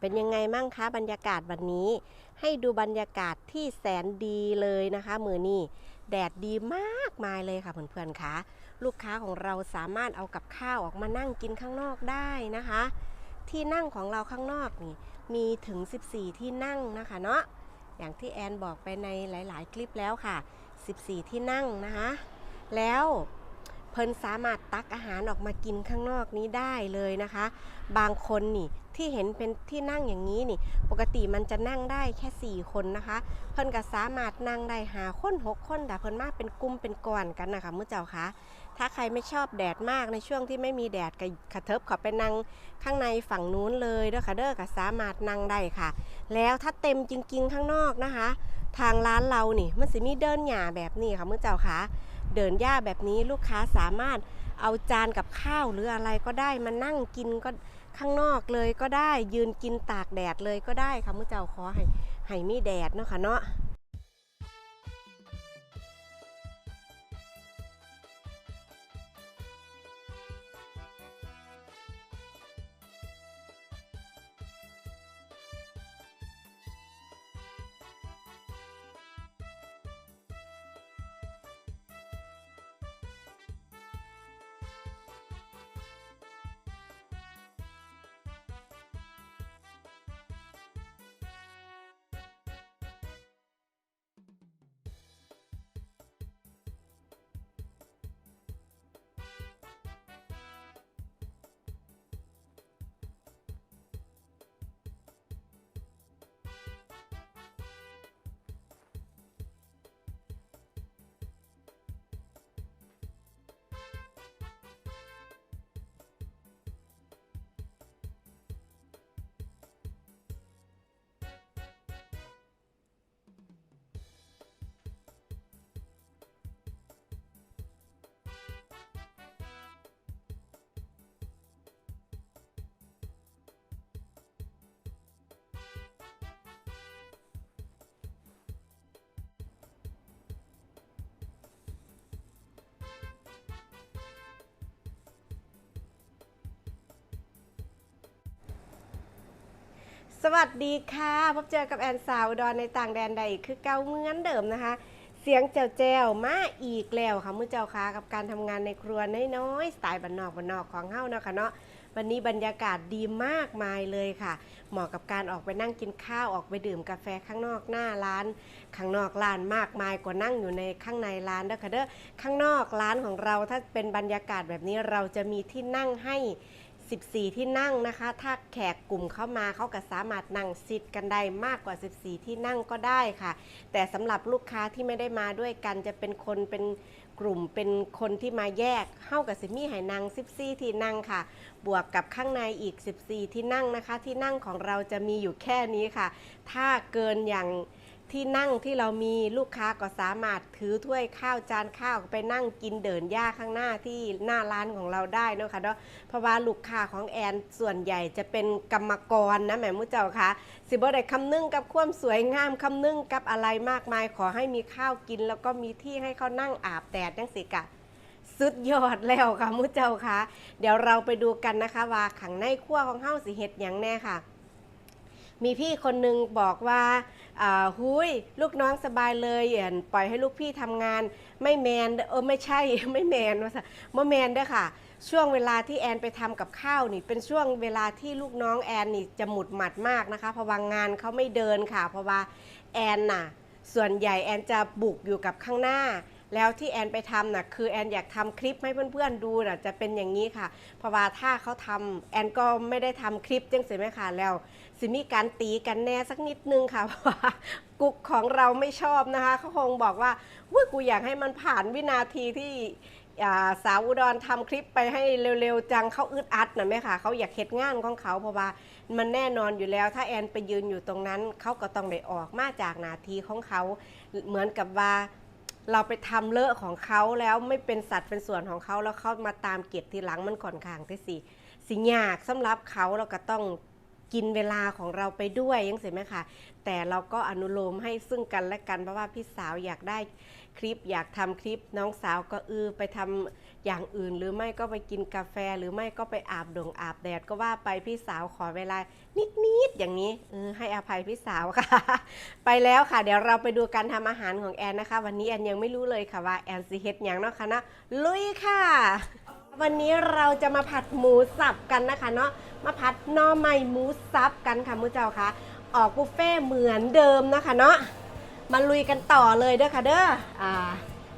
เป็นยังไงมั่งคะบรรยากาศวันนี้ ให้ดูบรรยากาศที่แสนดีเลยนะคะมือนี้แดดดีมากมายเลยค่ะเพื่อนๆคะลูกค้าของเราสามารถเอากับข้าวออกมานั่งกินข้างนอกได้นะคะ ที่นั่งของเราข้างนอกนี่มีถึง 14 ที่นั่งนะคะเนาะอย่างที่แอนบอกไปในหลาย ๆ คลิปแล้วค่ะ 14 ที่นั่งนะคะ แล้ว เพิ่นสามารถตักอาหารออกมากินข้างนอกนี้ได้เลยนะคะ บางคนนี่ที่เห็นเป็นที่นั่งอย่างนี้นี่ ปกติมันจะนั่งได้แค่ 4 คนนะคะ เพิ่นก็สามารถนั่งได้หาคนหกคนแต่เพิ่นมาเป็นกลุ่มเป็นก่อนกันนะคะเมื่อเจ้าคะ ถ้าใครไม่ชอบแดดมากในช่วงที่ไม่มีแดดก็กระเทิบขอไปนั่งข้างในฝั่งนู้นเลยเด้อค่ะเด้อก็สามารถนั่งได้ค่ะ แล้วถ้าเต็มจริง ๆ ข้างนอกนะคะ ทางร้านเรานี่มันสิมีเดินหย่าแบบนี้ค่ะเมื้อเจ้าคะเดินหญ้าแบบนี้ลูกค้าสามารถเอาจานกับข้าวหรืออะไรก็ได้มานั่งกินก็ข้างนอกเลยก็ได้ยืนกินตากแดดเลยก็ได้ค่ะเมื้อเจ้าขอให้ให้มีแดดเนาะค่ะเนาะ สวัสดีค่ะพบเจอกับแอนสาวอุดอนในต่างแดนใดอีกคือเก่าเหมือนเดิมนะคะ เสียงเจ้าแจวมาอีกแล้วค่ะมือเจ้าค่ะกับการทำงานในครัวน้อยๆสไตล์บ้านนอกบ้านนอกของเฮ้าเนาะค่ะเนาะวันนี้บรรยากาศดีมากมายเลยค่ะ เหมาะกับการออกไปนั่งกินข้าวออกไปดื่มกาแฟข้างนอกหน้าร้าน ข้างนอกร้านมากมายกว่านั่งอยู่ในข้างในร้านเด้อค่ะเด้อข้างนอกร้านของเราถ้าเป็นบรรยากาศแบบนี้เราจะมีที่นั่งให้ 14 ที่นั่งนะคะ ถ้าแขกกลุ่มเข้ามาเขาก็สามารถนั่งซิดกันได้มากกว่า 14 ที่นั่งก็ได้ค่ะ แต่สำหรับลูกค้าที่ไม่ได้มาด้วยกันจะเป็นคนเป็นกลุ่มเป็นคนที่มาแยกเข้ากับสิมี่ไหนาง14 ที่นั่งค่ะ บวกกับข้างในอีก 14 ที่นั่งนะคะ ที่นั่งของเราจะมีอยู่แค่นี้ค่ะ ถ้าเกินอย่าง ที่นั่งที่เรามีลูกค้าก็สามารถถือถ้วยข้าวจานข้าวไปนั่งกินเดินหญ้าข้างหน้าที่หน้าร้านของเราได้เนะค่ะเนาะเพราะว่าลูกค้าของแอนส่วนใหญ่จะเป็นกรรมกรนะแม่มุเจ้าคะสิบ่ได้คำนึงกับความสวยงามคำนึงกับอะไรมากมายขอให้มีข้าวกิน แล้วก็มีที่ให้เขานั่งอาบแดดจังสิกะสุดยอดแล้วค่ะมุเจ้าคะเดี๋ยวเราไปดูกันนะคะว่าขังในครัวของเฮาสิเฮ็ดหยังแน่ค่ะ มีพี่คนนึงบอกว่าอ่าหุยลูกน้องสบายเลยอะปล่อยให้ลูกพี่ทำงาน ไม่แมนเออไม่ใช่ไม่แมนว่าซะบ่แมนด้อค่ะ ช่วงเวลาที่แอนไปทำกับข้าวนี่เป็นช่วงเวลาที่ลูกน้องแอนนี่จะหมุดหมัดมากนะคะเพราะว่างานเขาไม่เดินค่ะ เพราะว่าแอนน่ะส่วนใหญ่แอนจะบุกอยู่กับข้างหน้า แล้วที่แอนไปทำน่ะคือแอนอยากทำคลิปให้เพื่อนๆดูน่ะจะเป็นอย่างนี้ค่ะ เพราะว่าถ้าเขาทำแอนก็ไม่ได้ทำคลิปจังสิไหมคะแล้วสิมีการตีกันแน่สักนิดนึงค่ะเพราะว่ากุ๊กของเราไม่ชอบนะคะเขาคงบอกว่าวุ้ยกูอยากให้มันผ่านวินาทีที่าสาวอุดรทำคลิปไปให้เร็วๆจังเขาอึดอัดนะแม่ค่ะเขาอยากเฮ็ดงานของเขาเพราะว่ามันแน่นอนอยู่แล้ว ถ้าแอนไปยืนอยู่ตรงนั้น เขาก็ต้องได้ออกมาจากนาทีของเขา เหมือนกับว่า เราไปทำเลอะของเขาแล้วไม่เป็นสัตว์เป็นส่วนของเขาแล้วเขามาตามเก็บทีหลังมันก่อนขางที่สิสิยากสำหรับเขาเราก็ต้องกินเวลาของเราไปด้วยยังเสียไหมคะแต่เราก็อนุโลมให้ซึ่งกันและกันเพราะว่าพี่สาวอยากได้คลิปอยากทำคลิปน้องสาวก็เออไปทำ อย่างอื่นหรือไม่ก็ไปกินกาแฟหรือไม่ก็ไปอาบดงอาบแดดก็ว่าไปพี่สาวขอเวลานิดๆอย่างนี้เออให้อภัยพี่สาวค่ะ ไปแล้วค่ะ เดี๋ยวเราไปดูการทำอาหารของแอนนะคะ วันนี้แอนยังไม่รู้เลยค่ะว่าแอนสิเฮ็ดยังเนาะค่ะนะลุยค่ะวันนี้เราจะมาผัดหมูสับกันนะคะเนาะมาผัดหน่อไม้หมูสับกันค่ะมือเจ้าค่ะ ออกบุฟเฟ่เหมือนเดิมนะคะเนาะมาลุยกันต่อเลยเด้อค่ะเด้ออ่า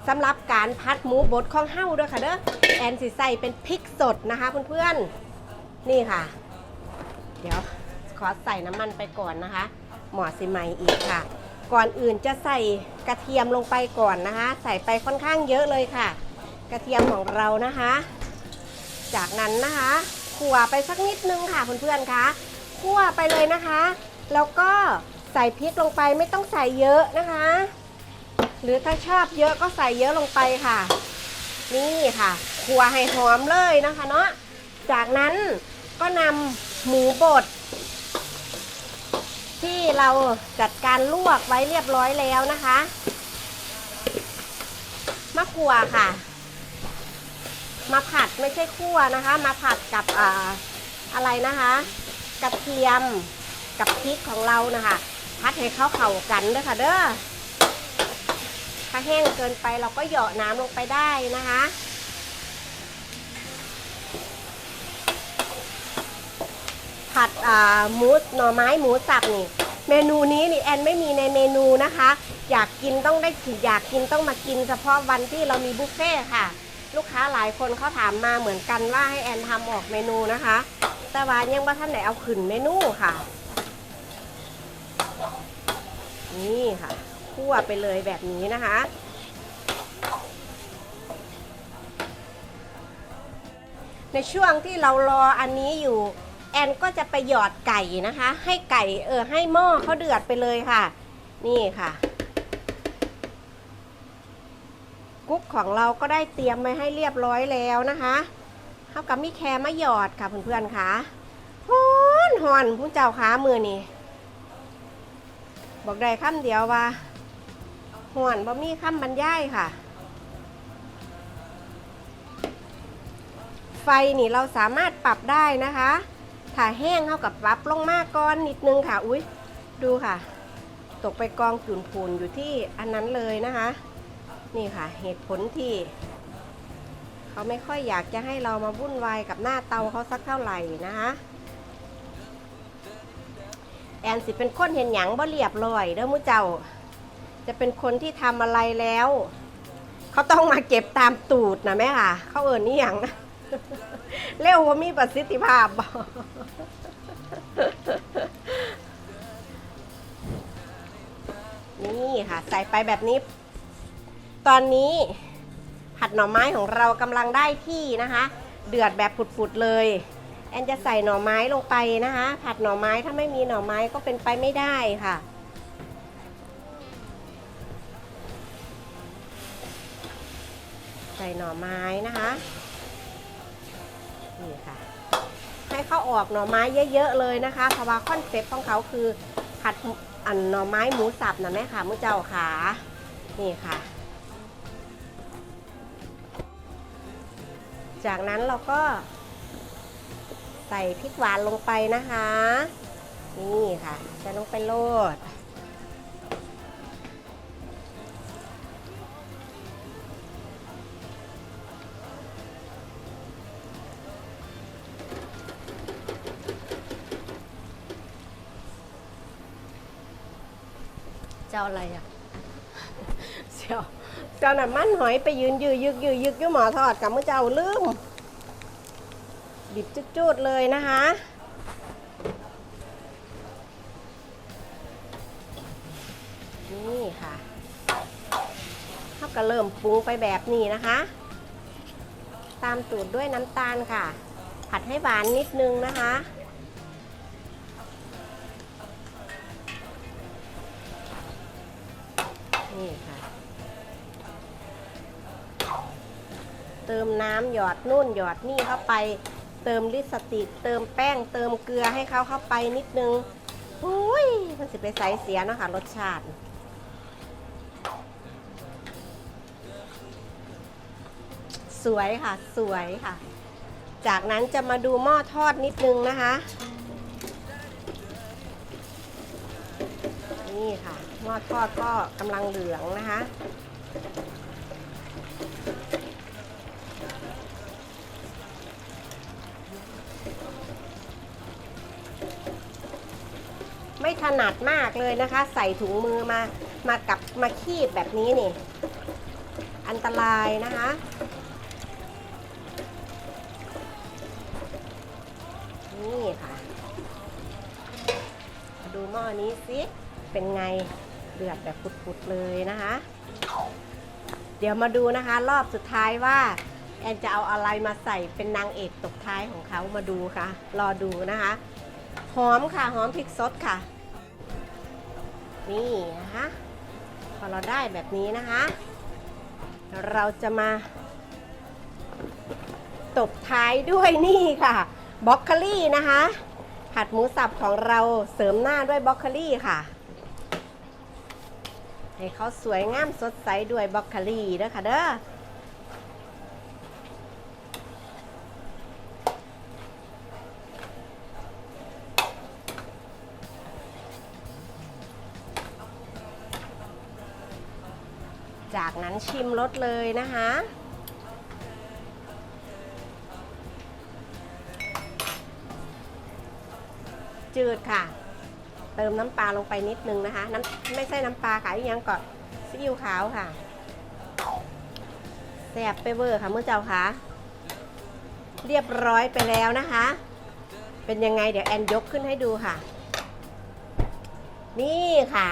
สำหรับการพัดหมูบดของเฮ้าด้อค่ะเด้อแอนสิใส่เป็นพริกสดนะคะเพื่อนๆนี่ค่ะ เดี๋ยวขอใส่น้ำมันไปก่อนนะคะ หมอสิไมอีกค่ะ ก่อนอื่นจะใส่กระเทียมลงไปก่อนนะคะ ใส่ไปค่อนข้างเยอะเลยค่ะ กระเทียมของเรานะคะ จากนั้นนะคะขั่วไปสักนิดนึงค่ะเพื่อนๆคะคั่วไปเลยนะคะ แล้วก็ใส่พริกลงไปไม่ต้องใส่เยอะนะคะ หรือถ้าชอบเยอะก็ใส่เยอะลงไปค่ะ นี่ค่ะขัวให้หอมเลยนะคะเนาะจากนั้นก็นำหมูบด ที่เราจัดการลวกไว้เรียบร้อยแล้วนะคะมะขั่วค่ะ มาผัดไม่ใช่คั่วนะคะ มาผัดกับอ่าอะไรนะคะกระเทียมกับพริกของเรานะคะ พัดให้เข้าเข่ากันเด้อค่ะเด้อ ถ้าแห้งเกินไปเราก็เหยาะน้ำลงไปได้นะคะ ผัดหมูหน่อไม้หมูสับนี่ เมนูนี้นี่แอนไม่มีในเมนูนะคะ อยากกินต้องได้กินอยากกินต้องมากินเฉพาะวันที่เรามีบุฟเฟ่ค่ะ ลูกค้าหลายคนเขาถามมาเหมือนกันว่าให้แอนทำออกเมนูนะคะ แต่ว่ายังว่าท่านไหนเอาขึ้นเมนูค่ะ นี่ค่ะ คั่วไปเลยแบบนี้นะคะ ในช่วงที่เรารออันนี้อยู่ แอนก็จะไปหยอดไก่นะคะ ให้ไก่เออให้หม้อเขาเดือดไปเลยค่ะ นี่ค่ะกุ๊กของเราก็ได้เตรียมไว้ให้เรียบร้อยแล้วนะคะเท่ากับมีแคร์มาหยอดค่ะเพื่อนๆค่ะฮอนฮอนผู้เจ้าขามือนี่บอกได้คำเดียวว่า ฮอนบ่มีคำบรรยายค่ะ ไฟนี่เราสามารถปรับได้นะคะ ถ้าแห้งเท่ากับปรับลงมากก้อนนิดนึงค่ะ อุ้ยดูค่ะ ตกไปกองจุนพูนอยู่ที่อันนั้นเลยนะคะ นี่ค่ะเหตุผลที่เขาไม่ค่อยอยากจะให้เรามาวุ่นวายกับหน้าเตาเขาสักเท่าไหร่นะคะแอนสิเป็นคนเห็นหยังบ่เรียบร้อยเด้อมุเจ้า จะเป็นคนที่ทำอะไรแล้ว เขาต้องมาเก็บตามตูดนะแม่ค่ะ เขาเอิญนี่อย่างเร็วว่ามีประสิทธิภาพบนี่ค่ะ ใส่ไปแบบนี้ ตอนนี้ผัดหน่อไม้ของเรากำลังได้ที่นะคะ เดือดแบบผุดๆเลย แอนจะใส่หน่อไม้ลงไปนะคะ ผัดหน่อไม้ถ้าไม่มีหน่อไม้ก็เป็นไปไม่ได้ค่ะ ส่หน่อไม้นะคะนี่ค่ะให้เขาออกหน่อไม้เยอะ ๆ เลยนะคะเพราะว่าคอนเซ็ปต์ของเขาคือผัดอันหน่อไม้หมูสับนะแม่ค่ะมุเจ้าขานี่ค่ะ จากนั้นเราก็ ใส่พริกหวานลงไปนะคะ นี่ค่ะใส่ลงไปโลด เจ้าอะไรอะเจ้าเจ้าน่ะมันหอยไปยืนยือยึกยือยึกอยุ่หมอทอดกับมือเจ้าลืมดิบจุดๆเลยนะคะนี่ค่ะเขาก็เริ่มปรุงไปแบบนี้นะคะ ตามสูตรด้วยน้ำตาลค่ะ ผัดให้หวานนิดนึงนะคะ นี่ค่ะ เติมน้ำหยอดนู่นหยอดนี่เข้าไป เติมลิปสติกเติมแป้ง เติมเกลือให้เขาเข้าไปนิดนึงอุ้ยมันสิไปใสเสียเนาะค่ะรสชาติสวยค่ะสวยค่ะ จากนั้นจะมาดูหม้อทอดนิดนึงนะคะ นี่ค่ะ หม้อทอดก็กำลังเหลืองนะคะ ไม่ถนัดมากเลยนะคะ ใส่ถุงมือมามากับมาคีบแบบนี้นี่ อันตรายนะคะนี่ค่ะ ดูหม้อนี้สิ เป็นไง ดือดแบบปุดๆเลยนะคะ เดี๋ยวมาดูนะคะ รอบสุดท้ายว่าแอนจะเอาอะไรมาใส่เป็นนางเอกตกท้ายของเขามาดูค่ะ รอดูนะคะ หอมค่ะ หอมพริกสดค่ะ นี่นะคะ พอเราได้แบบนี้นะคะ เราจะมา ตบท้ายด้วยนี่ค่ะบล็อกโคลี่นะคะ ผัดหมูสับของเราเสริมหน้าด้วยบล็อกโคลี่ค่ะ ให้เขาสวยงามสดใสด้วยบล็อกโคลีเด้อค่ะเด้อจากนั้นชิมรสเลยนะคะ จืดค่ะ เติมน้ำปลาลงไปนิดนึงนะคะน้ำไม่ใช่น้ำปลาค่ะยังก่อนซีอิ๊วขาวค่ะแซ่บไปเวอร์ค่ะเมื่อเจ้าค่ะเรียบร้อยไปแล้วนะคะ เป็นยังไงเดี๋ยวแอนยกขึ้นให้ดูค่ะ นี่ค่ะ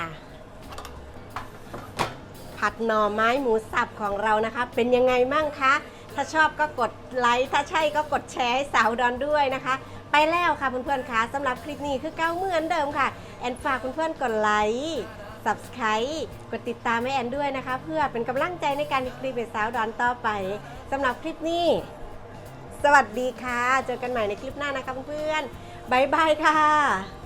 ผัดหน่อไม้หมูสับของเรานะคะ เป็นยังไงมั่งคะ ถ้าชอบก็กดไลค์ ถ้าใช่ก็กดแชร์ให้สาวดอนด้วยนะคะ ไปแล้วค่ะเพื่อนๆค่ะสำหรับคลิปนี้คือเก้าเหมือนเดิมค่ะ แอนฝากเพื่อนๆกดไลค์ subscribe กดติดตามให้แอนด้วยนะคะ เพื่อเป็นกำลังใจในการคลิปเป็นสาวดอนต่อไปสำหรับคลิปนี้ สวัสดีค่ะ เจอกันใหม่ในคลิปหน้านะคะเพื่อนๆบายบายค่ะ